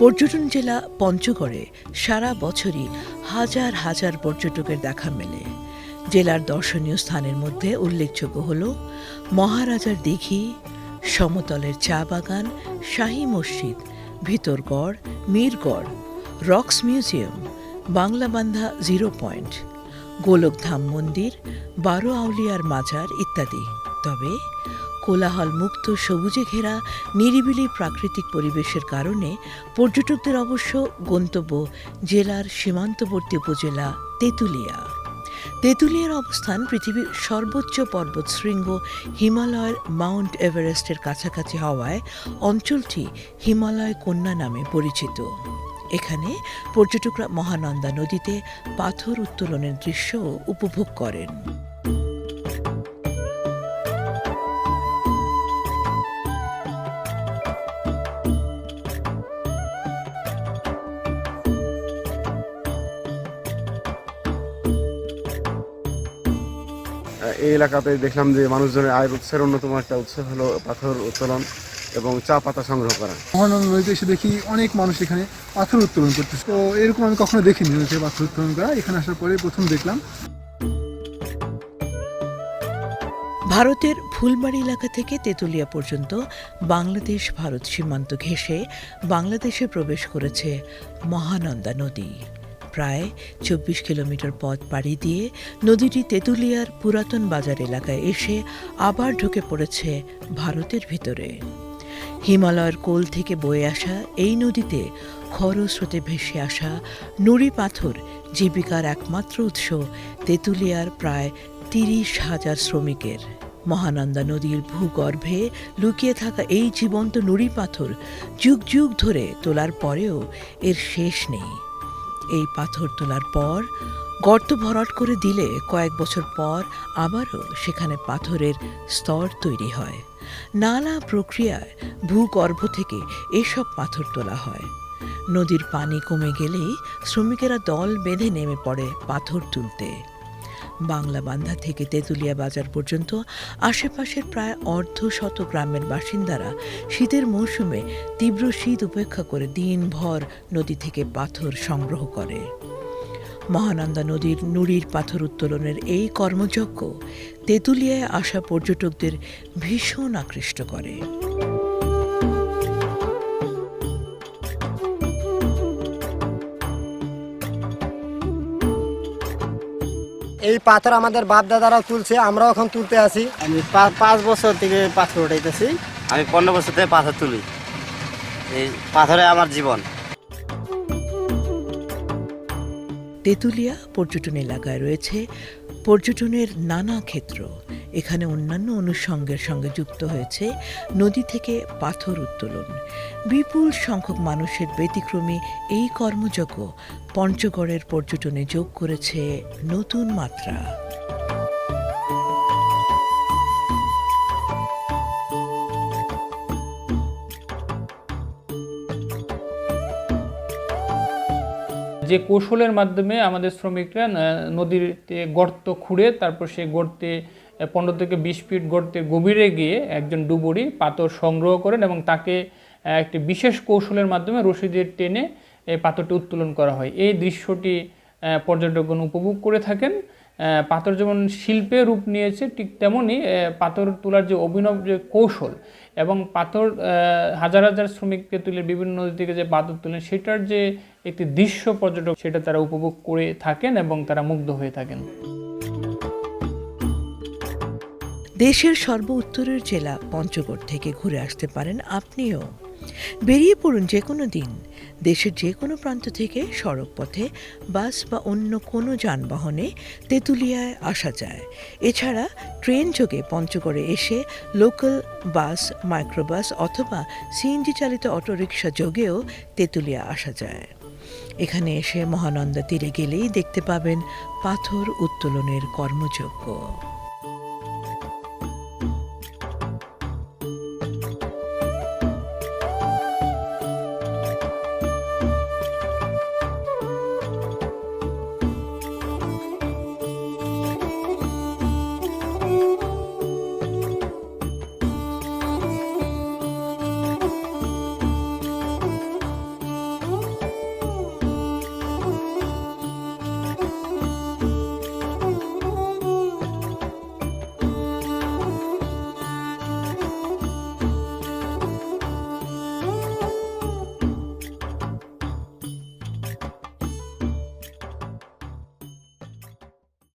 পর্যটন জেলা পঞ্চগড়ে সারা বছরই হাজার হাজার পর্যটকের দেখা মেলে। জেলার দর্শনীয় স্থানের মধ্যে উল্লেখযোগ্য হল মহারাজার দিঘি, সমতলের চা বাগান, শাহী মসজিদ, Bhitargarh, Mirgarh, rocks museum Banglabandha zero point, Golokdham মন্দির, বারো আউলিয়ার মাজার ইত্যাদি। তবে কোলাহল মুক্ত সবুজে ঘেরা, নিরিবিলি প্রাকৃতিক পরিবেশের কারণে পর্যটকদের অবশ্য গন্তব্য জেলার সীমান্তবর্তী উপজেলা তেঁতুলিয়া। তেঁতুলিয়ার অবস্থান পৃথিবীর সর্বোচ্চ পর্বতশৃঙ্গ হিমালয়ের মাউন্ট এভারেস্টের কাছাকাছি হওয়ায় অঞ্চলটি হিমালয় কন্যা নামে পরিচিত। এখানে পর্যটকরা মহানন্দা নদীতে পাথর উত্তোলনের দৃশ্যও উপভোগ করেন। এই এলাকাতে দেখলাম যে মানুষজনের আয়ের উৎসের অন্যতম একটা উৎস হলো পাথর উত্তোলন এবং চা পাতা সংগ্রহ করা। মহানন্দ নদীতে এসে দেখি অনেক মানুষ এখানে পাথর উত্তোলন করতেছে। তো এরকম আমি কখনো দেখিনি নদীতে পাথর উত্তোলন করা। এখানে আসার পরে প্রথম দেখলাম। ভারতের ফুলবাড়ি এলাকা থেকে তেঁতুলিয়া পর্যন্ত বাংলাদেশ ভারত সীমান্ত ঘেঁষে বাংলাদেশে প্রবেশ করেছে মহানন্দা নদী। প্রায় চব্বিশ কিলোমিটার পথ পাড়ি দিয়ে নদীটি তেঁতুলিয়ার পুরাতন বাজার এলাকায় এসে আবার ঢুকে পড়েছে ভারতের ভিতরে। হিমালয়ের কোল থেকে বয়ে আসা এই নদীতে খরস্রোতে ভেসে আসা নুড়ি পাথর জীবিকার একমাত্র উৎস তেঁতুলিয়ার প্রায় তিরিশ হাজার শ্রমিকের। মহানন্দা নদীর ভূগর্ভে লুকিয়ে থাকা এই জীবন্ত নুড়ি পাথর যুগ যুগ ধরে তোলার পরেও এর শেষ নেই। এই পাথর তোলার পর, গর্ত ভরাট করে দিলে কয়েক বছর পর আবারও সেখানে পাথরের স্তর তৈরি হয়। নালা প্রক্রিয়ায় ভূগর্ভ থেকে এসব পাথর তোলা হয়। নদীর পানি কমে গেলেই শ্রমিকেরা দল বেঁধে নেমে পড়ে পাথর তুলতে। বাংলা বান্ধা থেকে তেঁতুলিয়া বাজার পর্যন্ত আশেপাশের প্রায় অর্ধ শত গ্রামের বাসিন্দারা শীতের মৌসুমে তীব্র শীত উপেক্ষা করে দিনভর নদী থেকে পাথর সংগ্রহ করে। মহানন্দা নদীর নুড়ির পাথর উত্তোলনের এই কর্মযজ্ঞ তেঁতুলিয়ায় আসা পর্যটকদের ভীষণ আকৃষ্ট করে। এই পাথর আমাদের বাপ দাদারাও তুলছে আমরাও এখন তুলতে আসি আমি পাঁচ বছর থেকে পাথর উঠাইতেছি। আমি পনেরো বছর থেকে পাথর তুলি। এই পাথরে আমার জীবন। তেঁতুলিয়া পর্যটন এলাকায় রয়েছে পর্যটনের নানা ক্ষেত্র। এখানে অন্যান্য অনুষঙ্গের সঙ্গে যুক্ত হয়েছে নদী থেকে পাথর উত্তোলন। বিপুল সংখ্যক মানুষের ব্যতিক্রমী এই কর্মযজ্ঞ পঞ্চগড়ের পর্যটনে যোগ করেছে নতুন মাত্রা। যে কৌশলের মাধ্যমে আমাদের শ্রমিকরা নদীতে গর্ত খুঁড়ে তারপর সেই গর্তে পনেরো থেকে বিশ ফিট গর্তের গভীরে গিয়ে একজন ডুবুরি পাথর সংগ্রহ করেন এবং তাকে একটি বিশেষ কৌশলের মাধ্যমে রশিদের টেনে এই পাথরটি উত্তোলন করা হয়। এই দৃশ্যটি পর্যটকগণ উপভোগ করে থাকেন। পাথর যেমন শিল্পে রূপ নিয়েছে, ঠিক তেমনই পাথর তোলার যে অভিনব যে কৌশল এবং পাথর হাজার হাজার শ্রমিককে তুলে বিভিন্ন নদী থেকে যে পাথর তোলেন, সেটার যে একটি দৃশ্য পর্যটক, সেটা তারা উপভোগ করে থাকেন এবং তারা মুগ্ধ হয়ে থাকেন। দেশের সর্ব উত্তরের জেলা পঞ্চগড় থেকে ঘুরে আসতে পারেন আপনিও। বেরিয়ে পড়ুন যে কোনো দিন। দেশের যে কোনো প্রান্ত থেকে সড়ক পথে বাস বা অন্য কোনো যানবাহনে তেঁতুলিয়ায় আসা যায়। এছাড়া ট্রেন যোগে পঞ্চগড়ে এসে লোকাল বাস, মাইক্রোবাস অথবা সিএনজি চালিত অটোরিকশা যোগেও তেঁতুলিয়া আসা যায়। এখানে এসে মহানন্দা তীরে গেলেই দেখতে পাবেন পাথর উত্তোলনের কর্মযজ্ঞ